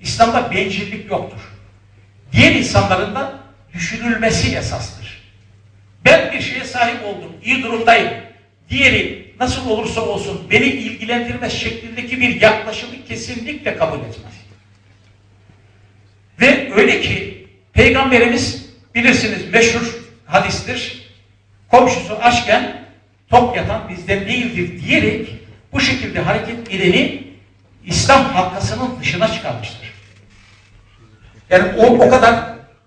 İslam'da bencillik yoktur. Diğer insanların da düşünülmesi esastır. Ben bir şeye sahip oldum, iyi durumdayım. Diğeri nasıl olursa olsun beni ilgilendirmez şeklindeki bir yaklaşımı kesinlikle kabul etmez. Ve öyle ki Peygamberimiz bilirsiniz meşhur hadistir. Komşusu açken tok yatan bizden değildir diyerek bu şekilde hareket edeni İslam halkasının dışına çıkarmıştır. Yani o, o kadar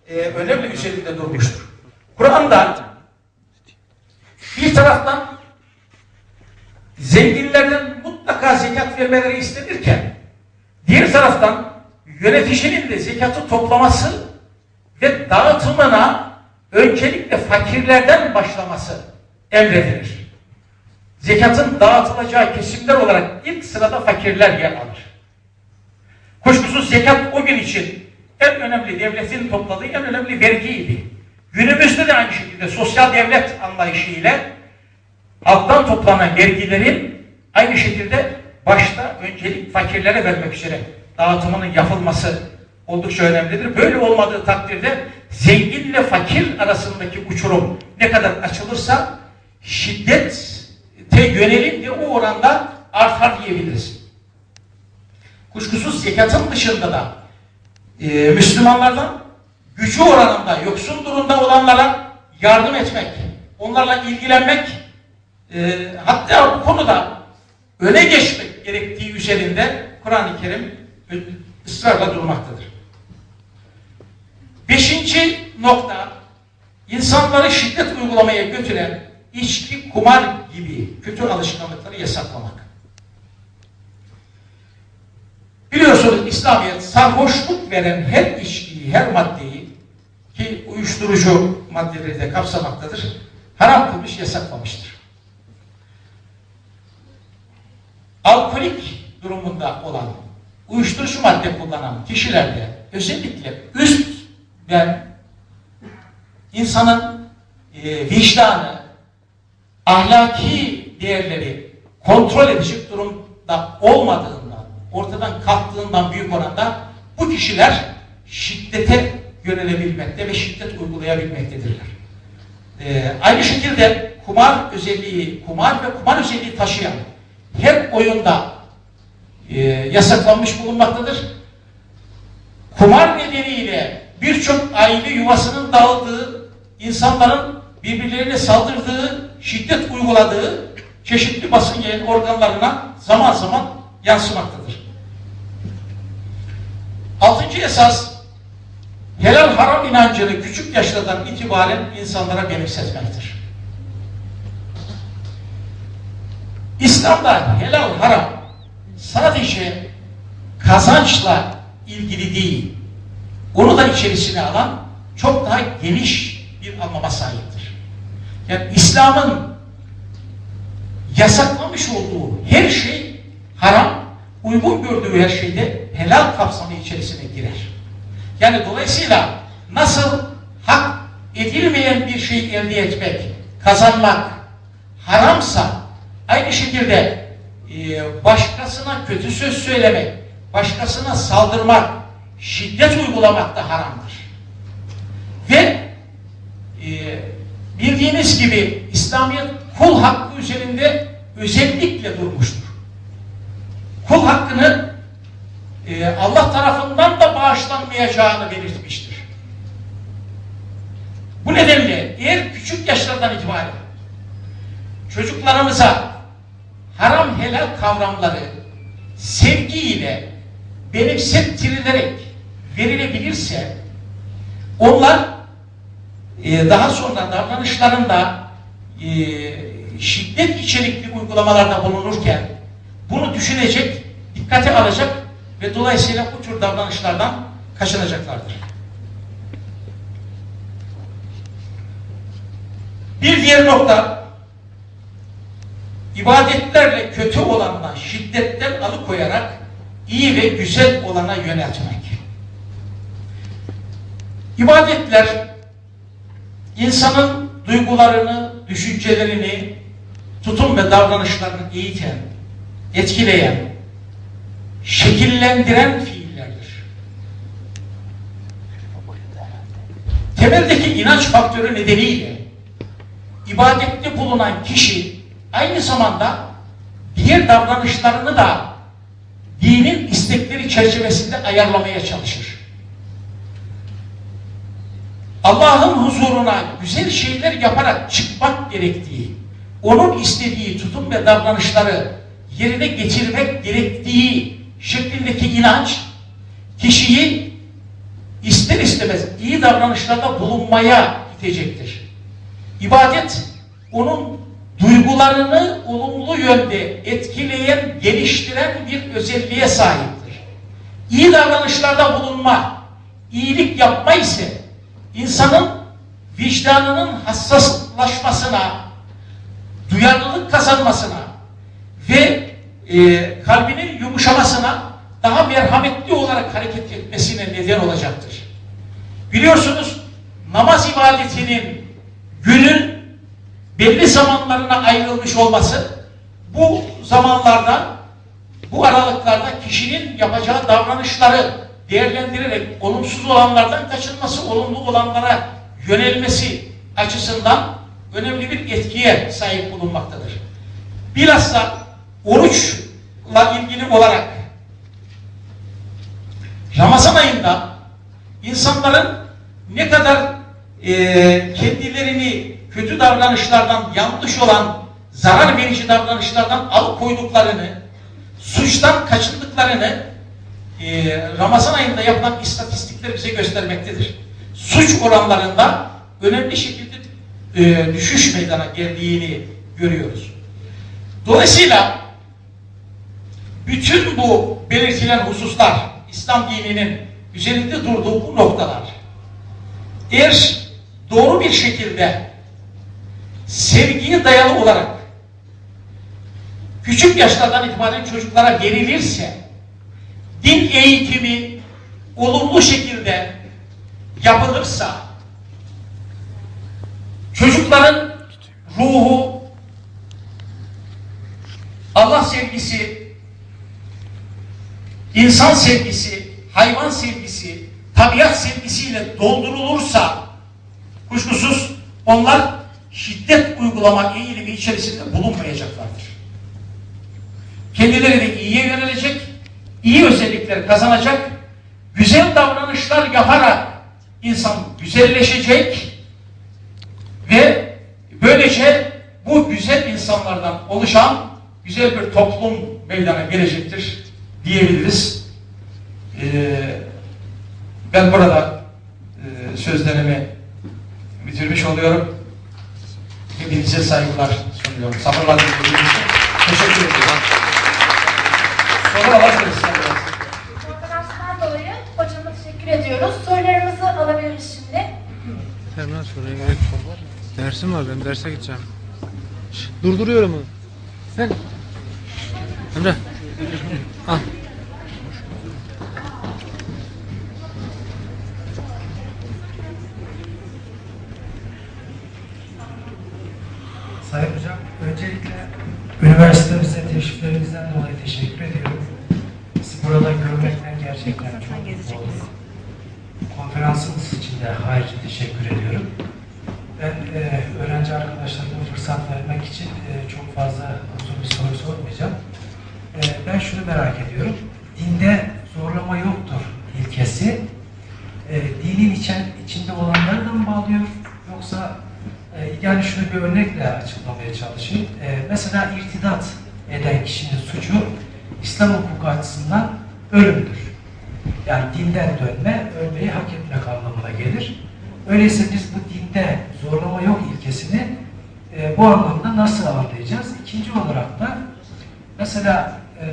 e, önemli üzerinde durmuştur. Kur'an'da bir taraftan zenginlerden mutlaka zekat vermeleri istenirken diğer taraftan yöneticinin de zekatı toplaması ve dağıtımına öncelikle fakirlerden başlaması emredilir. Zekatın dağıtılacağı kesimler olarak ilk sırada fakirler yer alır. Kuşkusuz zekat o gün için en önemli devletin topladığı en önemli vergiydi. Günümüzde de aynı şekilde sosyal devlet anlayışı ile alttan toplanan vergilerin aynı şekilde başta öncelik fakirlere vermek üzere dağıtımının yapılması oldukça önemlidir. Böyle olmadığı takdirde zenginle fakir arasındaki uçurum ne kadar açılırsa şiddete yönelim de o oranda artar diyebiliriz. Kuşkusuz zekatın dışında da e, Müslümanlardan gücü oranında yoksun durumda olanlara yardım etmek, onlarla ilgilenmek e, hatta bu konuda öne geçmek gerektiği üzerinde Kur'an-ı Kerim ısrarla durmaktadır. Beşinci nokta, insanları şiddet uygulamaya götüren içki, kumar gibi kötü alışkanlıkları yasaklamak. İslamiyet sarhoşluk veren her içkiyi, her maddeyi ki uyuşturucu maddeleri de kapsamaktadır, haram kılmış, yasaklamıştır. Alkolik durumunda olan, uyuşturucu madde kullanan kişilerde özellikle üst ve insanın e, vicdanı, ahlaki değerleri kontrol edecek durumda olmadığından, ortadan kalktığından büyük oranda bu kişiler şiddete yönelebilmekte ve şiddet uygulayabilmektedirler. Ee, aynı şekilde kumar özelliği, kumar ve kumar özelliği taşıyan her oyunda e, yasaklanmış bulunmaktadır. Kumar nedeniyle birçok aile yuvasının dağıldığı, insanların birbirlerine saldırdığı, şiddet uyguladığı çeşitli basın yayın organlarına zaman zaman yansımaktadır. Altıncı esas, helal haram inancını küçük yaşlardan itibaren insanlara benimsetmektir. İslam'da helal haram sadece kazançla ilgili değil, onu da içerisine alan çok daha geniş bir anlama sahiptir. Yani İslam'ın yasaklamış olduğu her şey haram, uygun gördüğü her şeyde helal kapsamı içerisine girer. Yani dolayısıyla nasıl hak edilmeyen bir şey elde etmek, kazanmak haramsa aynı şekilde e, başkasına kötü söz söylemek, başkasına saldırmak, şiddet uygulamak da haramdır. Ve e, bildiğiniz gibi İslamiyet kul hakkı üzerinde özellikle durmuştur. Kul hakkını e, Allah tarafından da bağışlanmayacağını belirtmiştir. Bu nedenle eğer küçük yaşlardan itibaren çocuklarımıza haram helal kavramları sevgiyle benimsettirilerek verilebilirse onlar e, daha sonra davranışlarında e, şiddet içerikli uygulamalarda bulunurken bunu düşünecek, dikkate alacak ve dolayısıyla bu tür davranışlardan kaçınacaklardır. Bir diğer nokta ibadetlerle kötü olanla şiddetten alıkoyarak iyi ve güzel olana yöneltmek. İbadetler insanın duygularını, düşüncelerini, tutum ve davranışlarını eğiten, etkileyen, şekillendiren fiillerdir. Temeldeki inanç faktörü nedeniyle ibadette bulunan kişi aynı zamanda diğer davranışlarını da dinin istekleri çerçevesinde ayarlamaya çalışır. Allah'ın huzuruna güzel şeyler yaparak çıkmak gerektiği, onun istediği tutum ve davranışları yerine getirmek gerektiği şeklindeki inanç kişiyi ister istemez iyi davranışlarda bulunmaya itecektir. İbadet onun duygularını olumlu yönde etkileyen, geliştiren bir özelliğe sahiptir. İyi davranışlarda bulunma, iyilik yapma ise insanın vicdanının hassaslaşmasına, duyarlılık kazanmasına ve e, kalbinin yumuşamasına daha merhametli olarak hareket etmesine neden olacaktır. Biliyorsunuz namaz ibadetinin günün belli zamanlarına ayrılmış olması bu zamanlarda bu aralıklarda kişinin yapacağı davranışları değerlendirerek olumsuz olanlardan kaçınması, olumlu olanlara yönelmesi açısından önemli bir etkiye sahip bulunmaktadır. Bilhassa oruçla ilgili olarak Ramazan ayında insanların ne kadar e, kendilerini kötü davranışlardan, yanlış olan, zarar verici davranışlardan alıkoyduklarını, suçtan kaçındıklarını e, Ramazan ayında yapılan istatistikler bize göstermektedir. Suç oranlarında önemli şekilde e, düşüş meydana geldiğini görüyoruz. Dolayısıyla bütün bu belirtilen hususlar İslam dininin üzerinde durduğu bu noktalar eğer doğru bir şekilde sevgiye dayalı olarak küçük yaşlardan itibaren çocuklara verilirse din eğitimi olumlu şekilde yapılırsa çocukların ruhu Allah sevgisi insan sevgisi, hayvan sevgisi, tabiat sevgisiyle doldurulursa kuşkusuz onlar şiddet uygulama eğilimi içerisinde bulunmayacaklardır. Kendileri de iyiye yönelecek, iyi özellikler kazanacak, güzel davranışlar yaparak insan güzelleşecek ve böylece bu güzel insanlardan oluşan güzel bir toplum meydana gelecektir diyebiliriz. Ee, ben burada e, sözlerimi bitirmiş oluyorum. Hepinize saygılar sunuyorum. Sabırla dinlediğiniz için teşekkür ediyorum. Soru alabiliriz. Konferanstan dolayı hocama teşekkür ediyoruz. Sorularımızı alabiliriz şimdi. Hemen yok. Dersim var benim derse gideceğim. Durduruyorum onu. Sen. Emre. Al. Sayın Hocam, öncelikle üniversitemize teşriflerinizden dolayı teşekkür ediyorum. Sizi burada görmekten gerçekten çok mutlu. Konferansınız için de ayrıca teşekkür ediyorum. Ben e, öğrenci arkadaşlarıma fırsat vermek için e, çok fazla uzun bir soru sormayacağım. Ben şunu merak ediyorum. Dinde zorlama yoktur ilkesi. E, dinin içen, içinde olanları da mı bağlıyor? Yoksa e, yani şunu bir örnekle açıklamaya çalışayım. E, mesela irtidat eden kişinin suçu İslam hukuku açısından ölümdür. Yani dinden dönme, ölmeyi hak etmek anlamına gelir. Öyleyse biz bu dinde zorlama yok ilkesini e, bu anlamda nasıl anlayacağız? İkinci olarak da mesela e,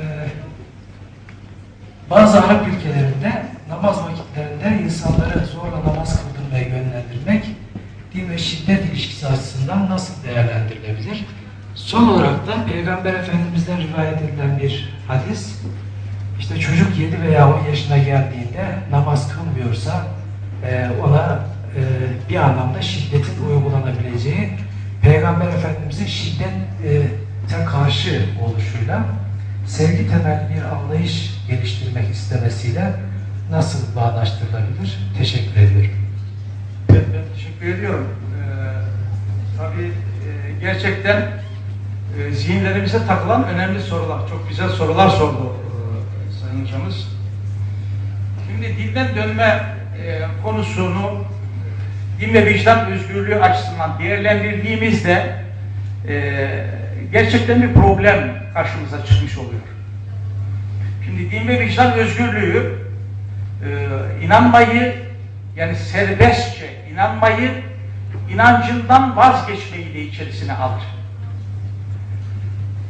bazı Arap ülkelerinde namaz vakitlerinde insanları zorla namaz kıldırmaya yönlendirmek din ve şiddet ilişkisi açısından nasıl değerlendirilebilir? Son olarak da Peygamber Efendimiz'den rivayet edilen bir hadis, işte çocuk 7 veya 10 yaşına geldiğinde namaz kılmıyorsa e, ona e, bir anlamda şiddetin uygulanabileceği Peygamber Efendimiz'in şiddete karşı oluşuyla sevgi temelli bir anlayış geliştirmek istemesiyle nasıl bağdaştırılabilir? Teşekkür ediyorum. Evet, ben teşekkür ediyorum. Ee, tabii e, gerçekten zihinlerimize takılan önemli sorular, çok güzel sorular sordu e, Sayın Hocamız. Şimdi dilden dönme e, konusunu din ve vicdan özgürlüğü açısından değerlendirdiğimizde e, gerçekten bir problem karşımıza çıkmış oluyor. Şimdi din ve vicdan özgürlüğü e, inanmayı yani serbestçe inanmayı inancından vazgeçmeyi de içerisine alır.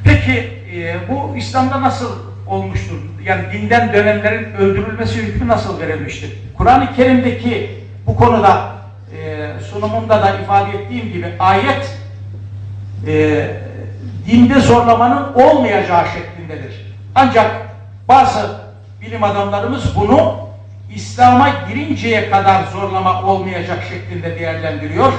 Peki e, bu İslam'da nasıl olmuştur? Yani dinden dönenlerin öldürülmesi hükmü nasıl verilmiştir? Kur'an-ı Kerim'deki bu konuda e, sunumumda da ifade ettiğim gibi ayet e, dinde zorlamanın olmayacağı şeklindedir. Ancak bazı bilim adamlarımız bunu İslam'a girinceye kadar zorlama olmayacak şeklinde değerlendiriyor.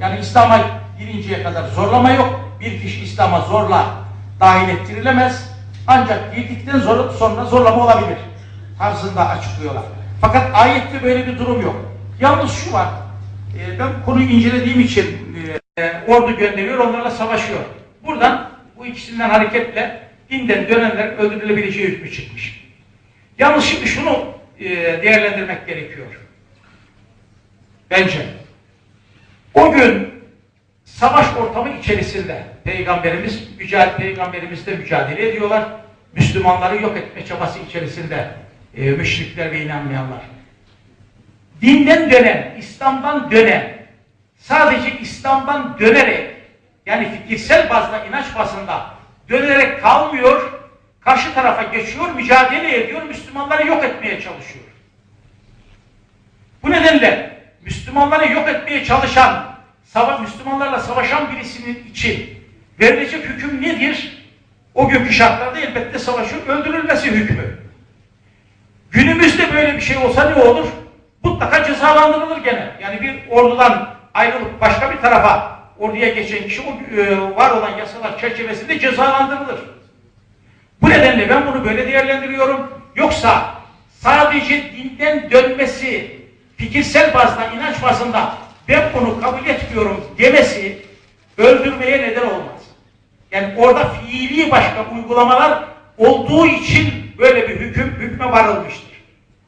Yani İslam'a girinceye kadar zorlama yok. Bir kişi İslam'a zorla dahil ettirilemez. Ancak girdikten sonra, sonra zorlama olabilir. Tarzında açıklıyorlar. Fakat ayette böyle bir durum yok. Yalnız şu var. e, ben konuyu incelediğim için e, e, ordu gönderiyor, onlarla savaşıyor. Buradan bu ikisinden hareketle dinden dönenler öldürülebileceği hükmü çıkmış. Yalnız şimdi şunu e, değerlendirmek gerekiyor. Bence. O gün savaş ortamı içerisinde peygamberimiz mücadele peygamberimiz de mücadele ediyorlar. Müslümanları yok etme çabası içerisinde e, müşrikler ve inanmayanlar. Dinden dönen, İslam'dan dönen, sadece İslam'dan dönerek yani fikirsel bazda, inanç bazında dönerek kalmıyor, karşı tarafa geçiyor, mücadele ediyor, Müslümanları yok etmeye çalışıyor. Bu nedenle Müslümanları yok etmeye çalışan, sava Müslümanlarla savaşan birisinin için verilecek hüküm nedir? O günkü şartlarda elbette savaşın öldürülmesi hükmü. Günümüzde böyle bir şey olsa ne olur? Mutlaka cezalandırılır gene. Yani bir ordudan ayrılıp başka bir tarafa orduya geçen kişi o e, var olan yasalar çerçevesinde cezalandırılır. Bu nedenle ben bunu böyle değerlendiriyorum. Yoksa sadece dinden dönmesi, fikirsel bazda, inanç bazında ben bunu kabul etmiyorum demesi öldürmeye neden olmaz. Yani orada fiili başka uygulamalar olduğu için böyle bir hüküm, hükme varılmıştır.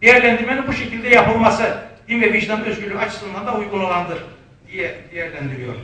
Değerlendirmenin bu şekilde yapılması din ve vicdan özgürlüğü açısından da uygun olandır diye değerlendiriyorum.